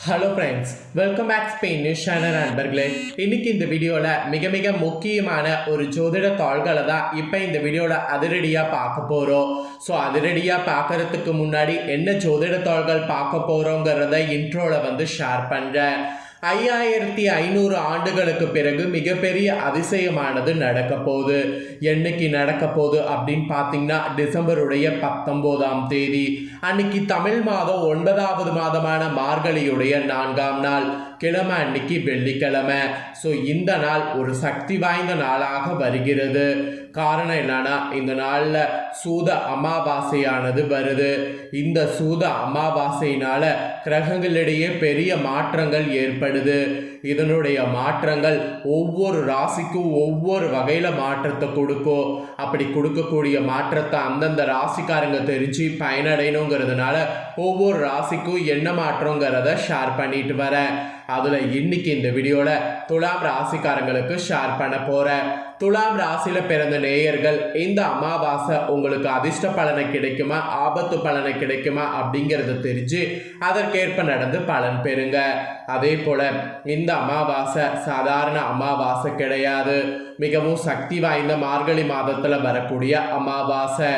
Hello friends welcome back Spain news channel நண்பர்களே. இன்னைக்கு இந்த வீடியோவில் மிக மிக முக்கியமான ஒரு ஜோதிட தாள்களை தான் இப்போ இந்த வீடியோவில் அதிரடியாக பார்க்க போகிறோம் ஸோ அதிரடியாக பார்க்கறதுக்கு முன்னாடி என்ன ஜோதிட தாள்கள் பார்க்க போகிறோங்கிறத இன்ட்ரோவில் வந்து ஷேர் பண்ணுறேன் ஐயாயிரத்தி ஐநூறு ஆண்டுகளுக்கு பிறகு மிகப்பெரிய அதிசயமானது நடக்க போகுது. என்னைக்கு நடக்க போகுது அப்படின்னு பார்த்தீங்கன்னா டிசம்பருடைய பத்தொம்போதாம் தேதி. அன்னைக்கு தமிழ் மாதம் ஒன்பதாவது மாதமான மார்கழியுடைய நான்காம் நாள் கிழமை அன்னைக்கு வெள்ளிக்கிழமை. ஸோ இந்த நாள் ஒரு சக்தி வாய்ந்த நாளாக வருகிறது. காரணம் என்னன்னா இந்த நாளில் சூத அமாவாசையானது வருது. இந்த சூத அமாவாசையினால கிரகங்களிடையே பெரிய மாற்றங்கள் ஏற்படுது. இதனுடைய மாற்றங்கள் ஒவ்வொரு ராசிக்கும் ஒவ்வொரு வகையில் மாற்றத்தை கொடுக்கும் அப்படி கொடுக்கக்கூடிய மாற்றத்தை அந்தந்த ராசிக்காரங்க தெரிஞ்சு பயனடையணுங்கிறதுனால ஒவ்வொரு ராசிக்கும் என்ன மாற்றங்கிறத ஷேர் பண்ணிட்டு வரேன் அதில் இன்னைக்கு இந்த வீடியோவில் துலாம் ராசிக்காரங்களுக்கு ஷேர் பண்ண போகிறேன் துலாம் ராசியில் பிறந்த நேயர்கள் இந்த அமாவாசை உங்களுக்கு அதிர்ஷ்ட பலனை கிடைக்குமா? ஆபத்து பலனை கிடைக்குமா? அப்படிங்கிறத தெரிஞ்சு அதற்கேற்ப நடந்து பலன் பெறுங்க. அதே போல் இந்த அமாவாசை சாதாரண அமாவாசை கிடையாது. மிகவும் சக்தி வாய்ந்த மார்கழி மாதத்தில் வரக்கூடிய அமாவாசை.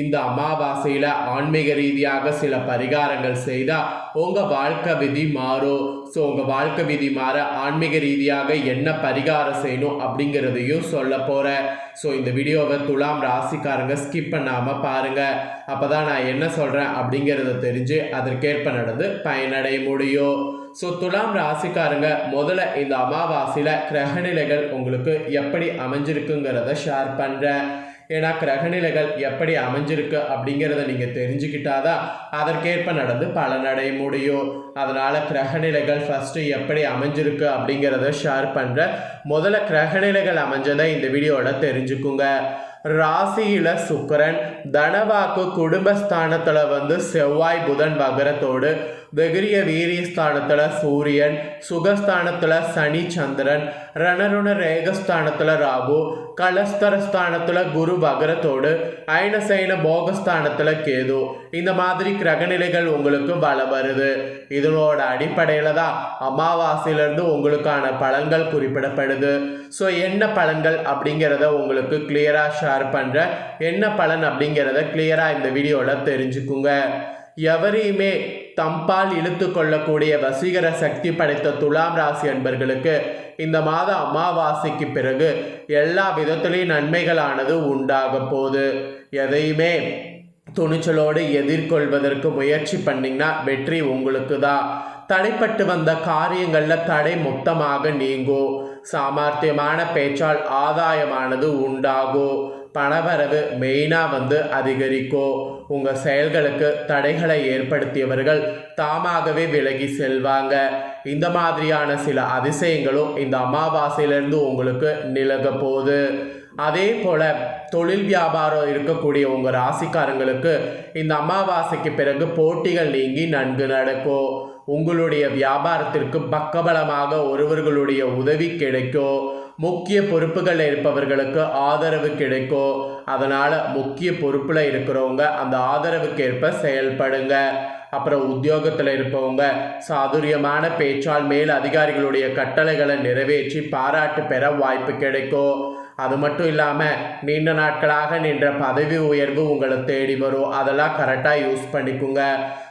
இந்த அமாவாசையில் ஆன்மீக ரீதியாக சில பரிகாரங்கள் செய்தால் உங்கள் வாழ்க்கை விதி மாறும் ஸோ உங்கள் வாழ்க்கை விதி மாற ஆன்மீக ரீதியாக என்ன பரிகாரம் செய்யணும் அப்படிங்கிறதையும் சொல்ல போகிறேன் ஸோ இந்த வீடியோவை துலாம் ராசிக்காரங்க ஸ்கிப் பண்ணாமல் பாருங்கள் அப்போ தான் நான் என்ன சொல்கிறேன் அப்படிங்கிறத தெரிஞ்சு அதற்கேற்ப நடந்து பயனடைய முடியும். ஸோ துலாம் ராசிக்காரங்க முதல்ல இந்த அமாவாசையில் கிரகநிலைகள் உங்களுக்கு எப்படி அமைஞ்சிருக்குங்கிறத ஷேர் பண்ணுறேன் ஏன்னா கிரகநிலைகள் எப்படி அமைஞ்சிருக்கு அப்படிங்கிறத நீங்கள் தெரிஞ்சுக்கிட்டாதான் அதற்கேற்ப நடந்து பலனடைய முடியும். அதனால் கிரகநிலைகள் ஃபஸ்ட்டு எப்படி அமைஞ்சிருக்கு அப்படிங்கிறத ஷேர் பண்ணுறேன் முதல்ல கிரகநிலைகள் அமைஞ்சதை இந்த வீடியோவில் தெரிஞ்சுக்குங்க. ராசியில சுக்கரன் தனவாக்கு குடும்பஸ்தானத்தில் வந்து செவ்வாய் புதன் வகரத்தோடு வெகுரிய வீரியஸ்தானத்தில் சூரியன் சுகஸ்தானத்தில் சனி சந்திரன் ரணருண ரேகஸ்தானத்தில் ராகு கலஸ்தரஸ்தானத்தில் குரு பகரத்தோடு அயனசைன போகஸ்தானத்தில் கேது இந்த மாதிரி கிரகநிலைகள் உங்களுக்கு வள வருது இதனோட அடிப்படையில் தான் அமாவாசையிலிருந்து உங்களுக்கான பலன்கள் குறிப்பிடப்படுது ஸோ என்ன பலன்கள் அப்படிங்கிறத உங்களுக்கு கிளியராக ஷேர் பண்ணுறேன் என்ன பலன் அப்படிங்கிறத கிளியராக இந்த வீடியோவில் தெரிஞ்சுக்குங்க எவரையுமே தம்பால் இழுத்து கொள்ளக்கூடிய வசீகர சக்தி படைத்த துலாம் ராசி அன்பர்களுக்கு இந்த மாத அமாவாசைக்கு பிறகு எல்லா விதத்திலையும் நன்மைகளானது உண்டாக போகுது. எதையுமே துணிச்சலோடு எதிர்கொள்வதற்கு முயற்சி பண்ணிங்கன்னா வெற்றி உங்களுக்கு தான் தடைப்பட்டு வந்த காரியங்களில் தடை மொத்தமாக நீங்கும் சாமர்த்தியமான பேச்சால் ஆதாயமானது உண்டாகும் பணவரவு மெயினாக வந்து அதிகரிக்கும் உங்கள் செயல்களுக்கு தடைகளை ஏற்படுத்தியவர்கள் தாமாகவே விலகி செல்வாங்க. இந்த மாதிரியான சில அதிசயங்களும் இந்த அமாவாசையிலிருந்து உங்களுக்கு நிலக போகுது. அதே போல் தொழில் வியாபாரம் இருக்கக்கூடிய உங்கள் ராசிக்காரங்களுக்கு இந்த அமாவாசைக்கு பிறகு போட்டிகள் நீங்கி நன்கு நடக்கும் உங்களுடைய வியாபாரத்திற்கு பக்கபலமாக ஒருவர்களுடைய உதவி கிடைக்கும் முக்கிய பொறுப்புகளில் இருப்பவர்களுக்கு ஆதரவு கிடைக்கும் அதனால் முக்கிய பொறுப்பில் இருக்கிறவங்க அந்த ஆதரவுக்கு ஏற்ப செயல்படுங்க. அப்புறம் உத்தியோகத்தில் இருப்பவங்க சாதுரியமான பேச்சால் மேல் அதிகாரிகளுடைய கட்டளைகளை நிறைவேற்றி பாராட்டு பெற வாய்ப்பு கிடைக்கும் அது மட்டும் இல்லாமல் நீண்ட நாட்களாக நின்ற பதவி உயர்வு உங்களை தேடி வரும். அதெல்லாம் கரெக்டாக யூஸ் பண்ணிக்குங்க.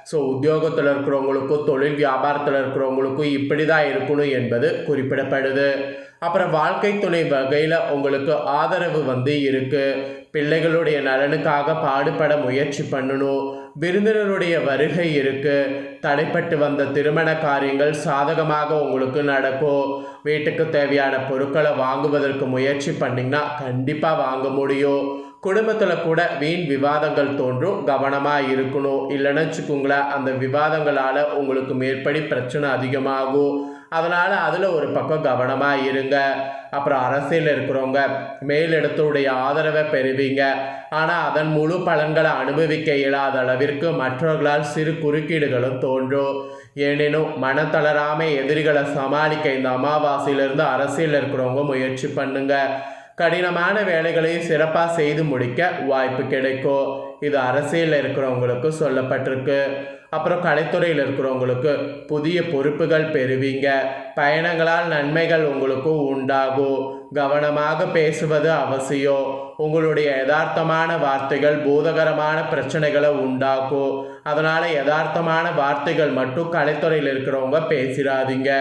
ஸோ உத்தியோகத்தில் இருக்கிறவங்களுக்கும் தொழில் வியாபாரத்தில் இருக்கிறவங்களுக்கும் இப்படி தான் இருக்கணும் என்பது குறிப்பிடப்படுது. அப்புறம் வாழ்க்கை துணை வகையில் உங்களுக்கு ஆதரவு வந்து இருக்குது பிள்ளைகளுடைய நலனுக்காக பாடுபட முயற்சி பண்ணணும். விருந்தினருடைய வருகை இருக்கு. தடைப்பட்டு வந்த திருமண காரியங்கள் சாதகமாக உங்களுக்கு நடக்கும். வீட்டுக்கு தேவையான பொருட்களை வாங்குவதற்கு முயற்சி பண்ணிங்கன்னா கண்டிப்பாக வாங்க முடியும். குடும்பத்தில் கூட வீண் விவாதங்கள் தோன்றும். கவனமாக இருக்கணும். இல்லைன்னு வச்சுக்கோங்களேன் அந்த விவாதங்களால் உங்களுக்கு மேற்படி பிரச்சனை அதிகமாகும். அதனால் அதில் ஒரு பக்கம் கவனமாக இருங்க. அப்புறம் அரசியல் இருக்கிறவங்க மேலிடத்துடைய ஆதரவை பெறுவீங்க. ஆனால் அதன் முழு பலன்களை அனுபவிக்க இயலாத அளவிற்கு மற்றவர்களால் சிறு குறுக்கீடுகளும் தோன்றும். எனினும் மன எதிரிகளை சமாளிக்க இந்த அமாவாசையிலிருந்து அரசியல் இருக்கிறவங்க முயற்சி பண்ணுங்கள் கடினமான வேலைகளையும் சிறப்பாக செய்து முடிக்க வாய்ப்பு கிடைக்கும் இது அரசியலில் இருக்கிறவங்களுக்கு சொல்லப்பட்டிருக்கு. அப்புறம் கலைத்துறையில் இருக்கிறவங்களுக்கு புதிய பொறுப்புகள் பெறுவீங்க. பயணங்களால் நன்மைகள் உங்களுக்கு உண்டாகும் கவனமாக பேசுவது அவசியம். உங்களுடைய யதார்த்தமான வார்த்தைகள் பூதகரமான பிரச்சனைகளை உண்டாக்கும் அதனால் யதார்த்தமான வார்த்தைகள் மட்டும் கலைத்துறையில் இருக்கிறவங்க பேசிடாதீங்க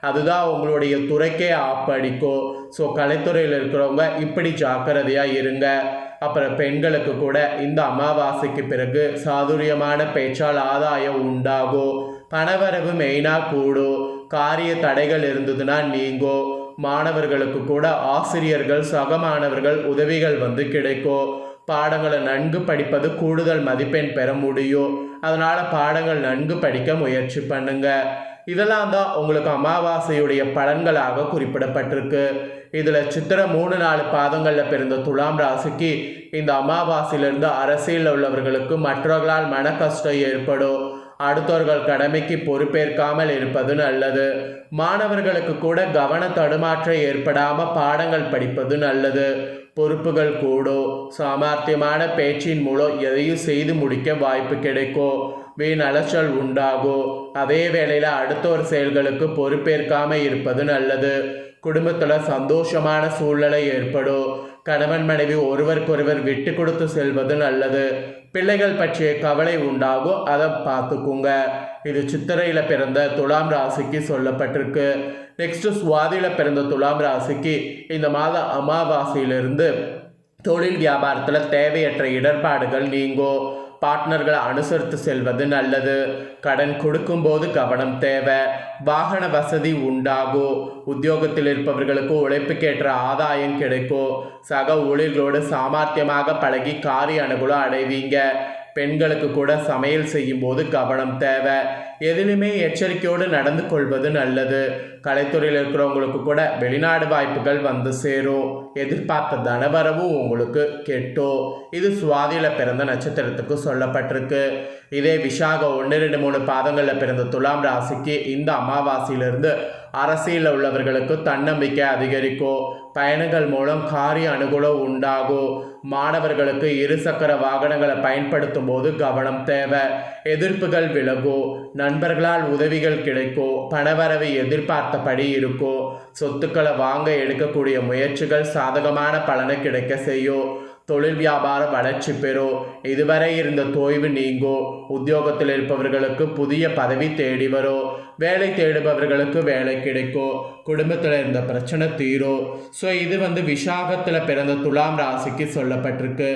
அதுதான் உங்களுடைய துறைக்கே ஆப்படிக்கும் ஸோ கலைத்துறையில் இருக்கிறவங்க இப்படி ஜாக்கிரதையாக இருங்க. அப்புறம் பெண்களுக்கு கூட இந்த அமாவாசைக்கு பிறகு சாதுரியமான பேச்சால் ஆதாயம் உண்டாகும் பணவரவு மெயினாக கூடும் காரிய தடைகள் இருந்ததுன்னா நீங்கும் மாணவர்களுக்கு கூட ஆசிரியர்கள் சக மாணவர்கள் உதவிகள் வந்து கிடைக்கும் பாடங்களை நன்கு படிப்பது கூடுதல் மதிப்பெண் பெற முடியும் அதனால் பாடங்கள் நன்கு படிக்க முயற்சி பண்ணுங்க. இதெல்லாம் தான் உங்களுக்கு அமாவாசையுடைய பலன்களாக குறிப்பிடப்பட்டிருக்கு. இதில் சித்திர மூணு நாலு பாதங்களில் பிறந்த துலாம் ராசிக்கு இந்த அமாவாசையிலிருந்து அரசியலில் உள்ளவர்களுக்கு மற்றவர்களால் மன கஷ்டம் ஏற்படும். அடுத்தவர்கள் கடமைக்கு பொறுப்பேற்காமல் இருப்பது நல்லது. மாணவர்களுக்கு கூட கவன தடுமாற்றம் ஏற்படாமல் பாடங்கள் படிப்பது நல்லது. பொறுப்புகள் கூடும் சாமர்த்தியமான பேச்சின் மூலம் எதையும் செய்து முடிக்க வாய்ப்பு கிடைக்கும் வீண் அலைச்சல் உண்டாகும் அதே வேளையில் அடுத்தவர் செயல்களுக்கு பொறுப்பேற்காம இருப்பது நல்லது. குடும்பத்தில் சந்தோஷமான சூழ்நிலை ஏற்படும் கணவன் மனைவி ஒருவருக்கொருவர் விட்டு கொடுத்து செல்வது நல்லது. பிள்ளைகள் பற்றிய கவலை உண்டாகும் அதை பார்த்துக்குங்க. இது சித்திரையில் பிறந்த துலாம் ராசிக்கு சொல்லப்பட்டிருக்கு. நெக்ஸ்ட் சுவாதியில் பிறந்த துலாம் ராசிக்கு இந்த மாத அமாவாசையிலிருந்து தொழில் வியாபாரத்தில் தேவையற்ற இடர்பாடுகள் நீங்கும் பார்ட்னர்களை அனுசரித்து செல்வது நல்லது. கடன் கொடுக்கும்போது கவனம் தேவை. வாகன வசதி உண்டாகும் உத்தியோகத்தில் இருப்பவர்களுக்கு உழைப்புக்கேற்ற ஆதாயம் கிடைக்கும் சக ஊழியர்களோடு சாமர்த்தியமாக பழகி காரிய அனுகூலம் அடைவீங்க. பெண்களுக்கு கூட சமையல் செய்யும்போது கவனம் தேவை. எதிலுமே எச்சரிக்கையோடு நடந்து கொள்வது நல்லது. கலைத்துறையில் இருக்கிறவங்களுக்கு கூட வெளிநாடு வாய்ப்புகள் வந்து சேரும். எதிர்பார்த்த தனவரவும் உங்களுக்கு கெட்டும். இது சுவாதியில் பிறந்த நட்சத்திரத்துக்கு சொல்லப்பட்டிருக்கு. இதே விஷாக ஒன்று ரெண்டு மூணு பாதங்களில் பிறந்த துலாம் ராசிக்கு இந்த அமாவாசையிலிருந்து அரசியலில் உள்ளவர்களுக்கு தன்னம்பிக்கை அதிகரிக்கும் பயணங்கள் மூலம் காரிய அனுகூலம் உண்டாகும் மாணவர்களுக்கு இருசக்கர வாகனங்களை பயன்படுத்தும் போது கவனம் தேவை. எதிர்ப்புகள் விலகும் நண்பர்களால் உதவிகள் கிடைக்கும் பணவரவை எதிர்பார்த்தபடி இருக்கும் சொத்துக்களை வாங்க எடுக்கக்கூடிய முயற்சிகள் சாதகமான பலனை கிடைக்க செய்யும் தொழில் வியாபாரம் வளர்ச்சி பெறும் இதுவரை இருந்த தொய்வு நீங்கும் உத்தியோகத்தில் இருப்பவர்களுக்கு புதிய பதவி தேடி வரும் வேலை தேடுபவர்களுக்கு வேலை கிடைக்கும் குடும்பத்தில் இருந்த பிரச்சனை தீரும் ஸோ இது வந்து விசாகத்தில் பிறந்த துலாம் ராசிக்கு சொல்லப்பட்டிருக்கு.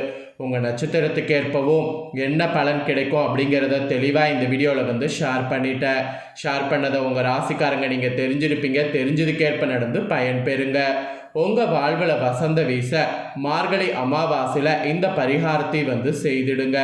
உங்கள் நட்சத்திரத்துக்கு ஏற்பவும் என்ன பலன் கிடைக்கும் அப்படிங்கிறத தெளிவாக இந்த வீடியோவில் வந்து ஷேர் பண்ணிட்டேன். ஷேர் பண்ணதை உங்கள் ராசிக்காரங்க நீங்கள் தெரிஞ்சிருப்பீங்க. தெரிஞ்சதுக்கேற்ப நடந்து பயன் பெறுங்க. உங்கள் வாழ்வில் வசந்த வீச மார்கழி அமாவாசையில் இந்த பரிகாரத்தை வந்து செய்திடுங்க.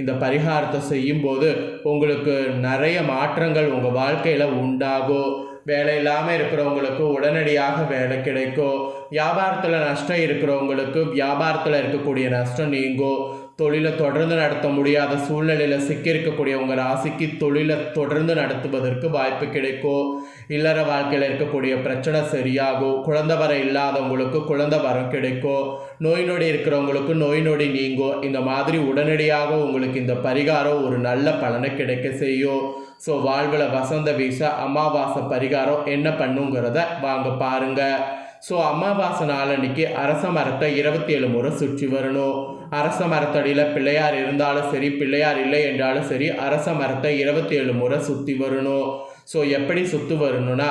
இந்த பரிகாரத்தை செய்யும்போது உங்களுக்கு நிறைய மாற்றங்கள் உங்கள் வாழ்க்கையில் உண்டாகும். வேலை இல்லாமல் இருக்கிறவங்களுக்கு உடனடியாக வேலை கிடைக்கும். வியாபாரத்தில் நஷ்டம் இருக்கிறவங்களுக்கு வியாபாரத்தில் இருக்கக்கூடிய நஷ்டம் நீங்கும். தொழிலை தொடர்ந்து நடத்த முடியாத சூழ்நிலையில் சிக்கியிருக்கக்கூடிய உங்கள் ராசிக்கு தொழிலை தொடர்ந்து நடத்துவதற்கு வாய்ப்பு கிடைக்கும். இல்லற வாழ்க்கையில் இருக்கக்கூடிய பிரச்சனை சரியாகும். குழந்தை வர இல்லாதவங்களுக்கு குழந்தை வரம் கிடைக்கும். நோய் நொடி இருக்கிறவங்களுக்கு நோய் நொடி நீங்கும். இந்த மாதிரி உடனடியாக உங்களுக்கு இந்த பரிகாரம் ஒரு நல்ல பலனை கிடைக்க செய்யும். ஸோ வாழ்வில் வசந்த வீச அமாவாசை பரிகாரம் என்ன பண்ணுங்கிறத வாங்க பாருங்கள் ஸோ அமாவாசை நாளன்னைக்கு அரச மரத்தை இருபத்தி ஏழு முறை சுற்றி வரணும். அரச மரத்தடியில் பிள்ளையார் இருந்தாலும் சரி பிள்ளையார் இல்லை என்றாலும் சரி அரச மரத்தை இருபத்தி ஏழு முறை சுற்றி வரணும். ஸோ எப்படி சுற்றி வரணும்னா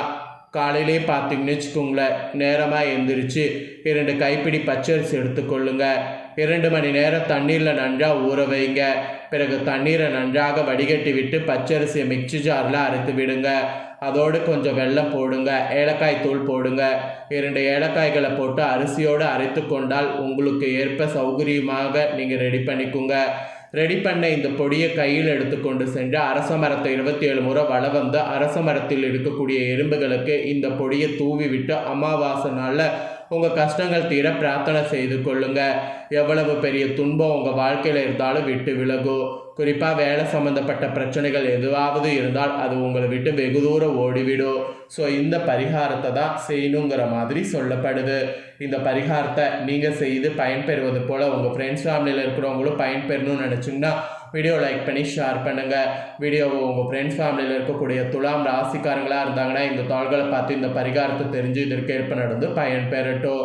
காலையிலே பார்த்தீங்கன்னு வச்சுக்கோங்களேன் நேரமாக எந்திரிச்சு இரண்டு கைப்பிடி பச்சரிசி எடுத்துக்கொள்ளுங்கள் இரண்டு மணி நேரம் தண்ணீரில் நன்றாக ஊற வைங்க. பிறகு தண்ணீரை நன்றாக வடிகட்டி விட்டு பச்சரிசியை மிக்சி ஜாரில் அரைத்து விடுங்க. அதோடு கொஞ்சம் வெள்ளம் போடுங்க. ஏலக்காய் தூள் போடுங்க. இரண்டு ஏலக்காய்களை போட்டு அரிசியோடு அரைத்து கொண்டால் உங்களுக்கு ஏற்ப சௌகரியமாக நீங்கள் ரெடி பண்ணிக்கோங்க. ரெடி பண்ண இந்த பொடியை கையில் எடுத்துக்கொண்டு சென்று அரச மரத்தை இருபத்தி ஏழு முறை வள வந்து அரச மரத்தில் இருக்கக்கூடிய எறும்புகளுக்கு இந்த பொடியை தூவி விட்டு அமாவாசை நாளில் உங்கள் கஷ்டங்கள் தீர பிரார்த்தனை செய்து கொள்ளுங்க. எவ்வளவு பெரிய துன்பம் உங்கள் வாழ்க்கையில் இருந்தாலும் விட்டு விலகும் குறிப்பாக வேலை சம்மந்தப்பட்ட பிரச்சனைகள் எதுவாவது இருந்தால் அது உங்களை விட்டு வெகு தூரம் ஓடிவிடும். ஸோ இந்த பரிகாரத்தை தான் செய்யணுங்கிற மாதிரி சொல்லப்படுது. இந்த பரிகாரத்தை நீங்கள் செய்து பயன்பெறுவது போல் உங்கள் ஃப்ரெண்ட்ஸ் ஃபேமிலியில் இருக்கிறவங்களும் பயன்பெறணும்னு நினச்சிங்கன்னா வீடியோ லைக் பண்ணி ஷேர் பண்ணுங்கள் வீடியோவை உங்கள் ஃப்ரெண்ட்ஸ் ஃபேமிலியில் இருக்கக்கூடிய துலாம் ராசிக்காரங்களாக இருந்தாங்கன்னா இந்த தாள்களை பார்த்து இந்த பரிகாரத்தை தெரிஞ்சு இதற்கு ஏற்ப நடந்து பயன் பெறட்டும்